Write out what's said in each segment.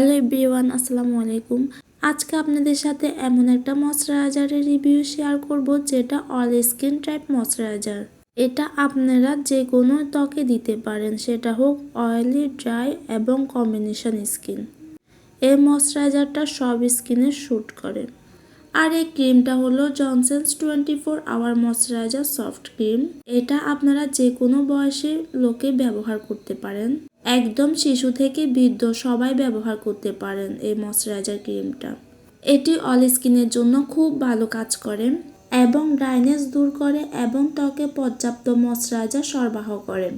Hello everyone, আসসালামু আলাইকুম। আজকে আপনাদের সাথে এমন একটা ময়শ্চারাইজারের রিভিউ শেয়ার করব যেটা অল স্কিন টাইপ ময়শ্চারাইজার। এটা আপনারা যে কোনো ত্বকে দিতে পারেন, সেটা হোক অয়েলি, ড্রাই এবং কম্বিনেশন স্কিন। এই ময়শ্চারাইজারটা সব স্কিনে শ্যুট করে। আর এই ক্রিমটা হলো Johnson's twenty four hour moisturiser soft cream. এটা আপনারা যে কোনো বয়সে লোকে ব্যবহার করতে পারেন। একদম শিশু থেকে বৃদ্ধ সবাই ব্যবহার করতে পারেন এই ময়শ্চারাইজার ক্রিমটা। এটি অল স্কিনের জন্য খুব ভালো কাজ করে এবং ড্রাইনেস দূর করে এবং ত্বকে পর্যাপ্ত ময়শ্চারাইজার সরবরাহ করে,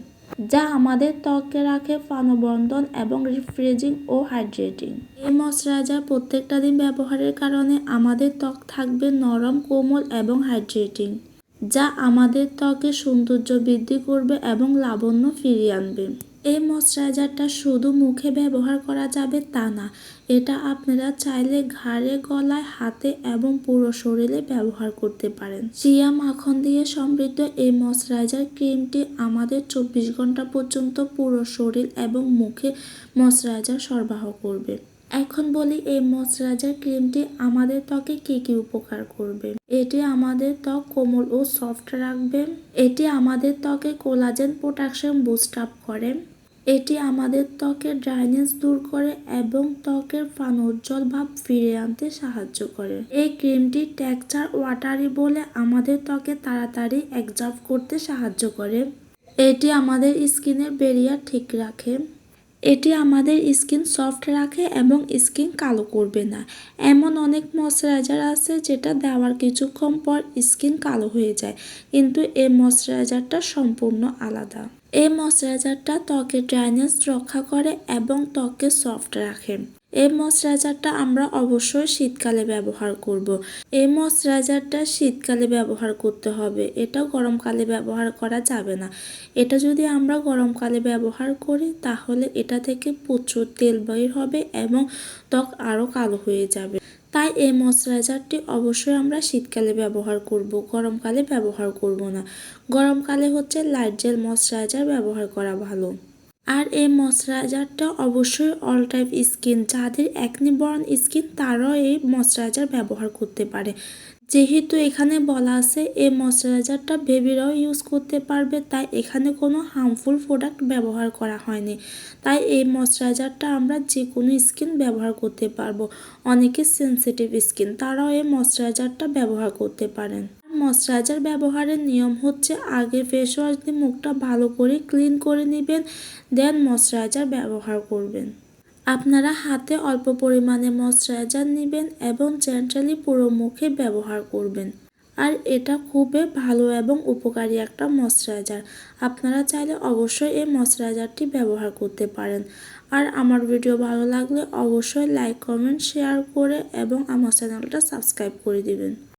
যা আমাদের ত্বকে রাখে প্রাণবন্ধন এবং রিফ্রেজিং ও হাইড্রেটিং এই ময়শ্চারাইজার প্রত্যেকটা দিন ব্যবহারের কারণে আমাদের ত্বক থাকবে নরম, কোমল এবং হাইড্রেটিং যা আমাদের ত্বকে সৌন্দর্য বৃদ্ধি করবে এবং লাবণ্য ফিরিয়ে আনবে। এই ময়শ্চারাইজারটা শুধু মুখে ব্যবহার করা যাবে তা না, এটা আপনারা চাইলে ঘাড়ে, গলায়, হাতে এবং পুরো শরীরে ব্যবহার করতে পারেন। চিয়া মাখন দিয়ে সমৃদ্ধ এই ময়শ্চারাইজার ক্রিমটি আমাদের চব্বিশ ঘণ্টা পর্যন্ত পুরো শরীর এবং মুখে ময়শ্চারাইজার সরবরাহ করবে। এখন বলি এই ময়শ্চারাইজার ক্রিমটি আমাদের ত্বকে কি কি উপকার করবে? এটি আমাদের ত্বক কোমল ও সফট রাখবে। এটি আমাদের ত্বকে কোলাজেন প্রোটেকশন বুস্ট আপ করে। এটি আমাদের ত্বকের ড্রাইনেস দূর করে এবং ত্বকের প্রাণোজ্জ্বল ভাব ফিরে আনতে সাহায্য করে। এই ক্রিমটি টেক্সচার ওয়াটারি বলে আমাদের ত্বকে তাড়াতাড়ি অ্যাবজর্ব করতে সাহায্য করে। এটি আমাদের স্কিনের বেরিয়ার ঠিক রাখে। এটি আমাদের স্কিন সফট রাখে এবং স্কিন কালো করবে না। এমন অনেক ময়শ্চারাইজার আছে যেটা দেওয়ার কিছুক্ষণ পর স্কিন কালো হয়ে যায়, কিন্তু এই ময়শ্চারাইজারটা সম্পূর্ণ আলাদা। এই ময়শ্চারাইজারটা ত্বকের ড্রাইনেস রক্ষা করে এবং ত্বককে সফট রাখে। এই ময়শ্চারাইজারটা আমরা অবশ্যই শীতকালে ব্যবহার করব। এই ময়শ্চারাইজারটা শীতকালে ব্যবহার করতে হবে। এটা গরমকালে ব্যবহার করা যাবে না। এটা যদি আমরা গরমকালে ব্যবহার করি, তাহলে এটা থেকে প্রচুর তেল বের হবে এবং ত্বক আরও কালো হয়ে যাবে। এই ময়শ্চারাইজারটি অবশ্যই আমরা শীতকালে ব্যবহার করব, গরমকালে ব্যবহার করব না। গরমকালে হচ্ছে লাইট জেল ময়শ্চারাইজার ব্যবহার করা ভালো। আর এই ময়শ্চারাইজারটা অবশ্যই অল টাইপ স্কিন যাদের একনি বরণ স্কিন তারাও এই ময়শ্চারাইজার ব্যবহার করতে পারে। যেহেতু এখানে বলা আছে এই ময়শ্চারাইজারটা বেবিরাও ইউজ করতে পারবে, তাই এখানে কোনো হার্মফুল প্রোডাক্ট ব্যবহার করা হয়নি। তাই এই ময়শ্চারাইজারটা আমরা যে কোনো স্কিন ব্যবহার করতে পারব, অনেকে সেন্সিটিভ স্কিন, তারাও এই ময়শ্চারাইজারটা ব্যবহার করতে পারেন। ময়শ্চারাইজার ব্যবহারের নিয়ম হচ্ছে আগে ফেস ওয়াশ দিয়ে মুখটা ভালো করে ক্লিন করে নেবেন, দেন ময়শ্চারাইজার ব্যবহার করবেন। আপনারা হাতে অল্প পরিমাণে ময়শ্চারাইজার নেবেন এবং জেন্টালি পুরো মুখে ব্যবহার করবেন। আর এটা খুবই ভালো এবং উপকারী একটা ময়শ্চারাইজার। আপনারা চাইলে অবশ্যই এই ময়শ্চারাইজারটি ব্যবহার করতে পারেন। আর আমার ভিডিও ভালো লাগলে অবশ্যই লাইক, কমেন্ট, শেয়ার করে এবং আমার চ্যানেলটা সাবস্ক্রাইব করে দিবেন।